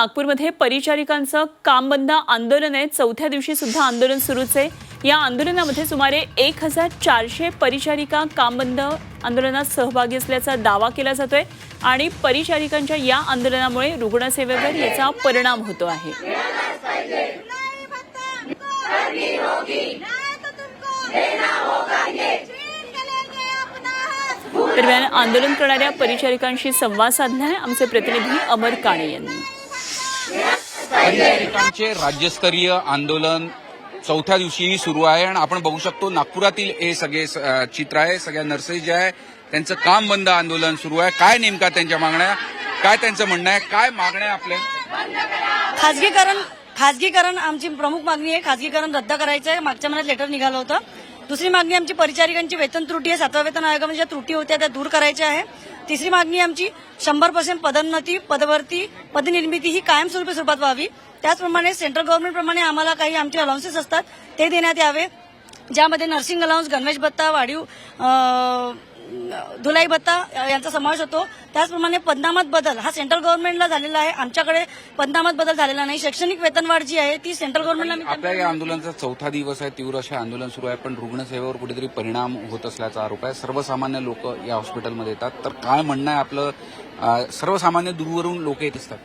नागपूरमध्ये परिचारिकांचं काम बंद आंदोलन आहे चौथ्या दिवशी सुद्धा आंदोलन सुरूच. आहे या आंदोलनामध्ये सुमारे एक हजार चारशे परिचारिका काम बंद आंदोलनात सहभागी असल्याचा दावा केला जातोय आणि परिचारिकांच्या या आंदोलनामुळे रुग्णसेवेवर याचा परिणाम होतो आहे. दरम्यान आंदोलन करणाऱ्या परिचारिकांशी संवाद साधलाय आमचे प्रतिनिधी अमर काणे यांनी. परिचारिकांचे राज्यस्तरीय आंदोलन चौथ्या दिवशीही सुरू आहे आणि आपण बघू शकतो नागपुरातील हे सगळे चित्र आहे सगळ्या नर्सेस जे आहे त्यांचं काम बंद आंदोलन सुरू आहे. काय नेमका त्यांच्या मागण्या काय त्यांचं म्हणणं आहे? काय मागण्या आपल्या? खाजगीकरण खाजगीकरण आमची प्रमुख मागणी आहे. खाजगीकरण रद्द करायचं आहे मागच्या महिन्यात लेटर निघालं होतं. दुसरी मागणी आमची परिचारिकांची वेतन त्रुटी आहे. सातव्या वेतन आयोगामध्ये ज्या त्रुटी होत्या त्या दूर करायच्या आहे. तिसरी मागणी आमची शंभर पर्सेंट पदोन्नती पदवर्ती पदनिर्मिती ही कायमस्वरूपी स्वरूपात व्हावी. त्याचप्रमाणे सेंट्रल गव्हर्नमेंटप्रमाणे आम्हाला काही आमचे अलाउन्सेस असतात ते देण्यात यावे. ज्यामध्ये नर्सिंग अलाउन्स गणवेश भत्ता वाढीव धुलाई भत्ता यांचा समावेश होतो. त्याचप्रमाणे पदनामात बदल हा सेंट्रल गव्हर्नमेंटला झालेला आहे. आमच्याकडे पदनामात बदल झालेला नाही. शैक्षणिक वेतनवाढ जी आहे ती सेंट्रल गव्हर्नमेंटला आपल्या या आंदोलनाचा चौथा दिवस आहे. तीव्र असे आंदोलन सुरू आहे. पण रुग्णसेवेवर कुठेतरी परिणाम होत असल्याचा आरोप आहे. सर्वसामान्य लोक या हॉस्पिटलमध्ये येतात. तर काय म्हणणं आहे आपलं? सर्वसामान्य दूरवरून लोक येत असतात.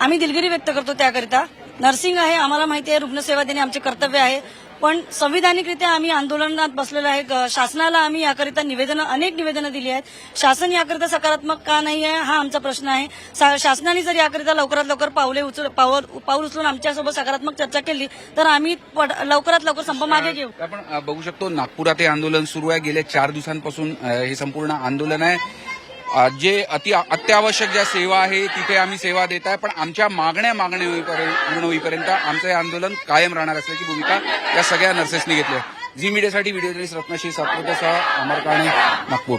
आम्ही दिलगिरी व्यक्त करतो त्याकरिता. नर्सिंग आहे आम्हाला माहिती आहे रुग्णसेवा देणे आमचे कर्तव्य आहे. पण संविधानिकरित्या आम्ही आंदोलनात बसलेलो आहे. शासनाला आम्ही याकरिता निवेदनं अनेक निवेदनं दिली आहेत. शासन याकरिता सकारात्मक का नाही आहे हा आमचा प्रश्न आहे. शासनाने जर याकरिता लवकरात लवकर पावले उचल पावल पाऊल उचलून आमच्यासोबत सकारात्मक चर्चा केली तर आम्ही लवकरात लवकर संप मागे घेऊ. आपण बघू शकतो नागपुरात हे आंदोलन सुरू आहे. गेल्या चार दिवसांपासून हे संपूर्ण आंदोलन आहे. जे अति अत्यावश्यक ज्या सेवा आहे तिथे आम्ही सेवा देत आहे. पण आमच्या मागण्या मागण्या होईपर्यंत पूर्ण होईपर्यंत आमचं हे आंदोलन कायम राहणार असल्याची भूमिका या सगळ्या नर्सेसनी घेतली आहे. झी मीडियासाठी व्हिडिओ जर्नलिस्ट सातपुतेसह अमर काणे नागपूर.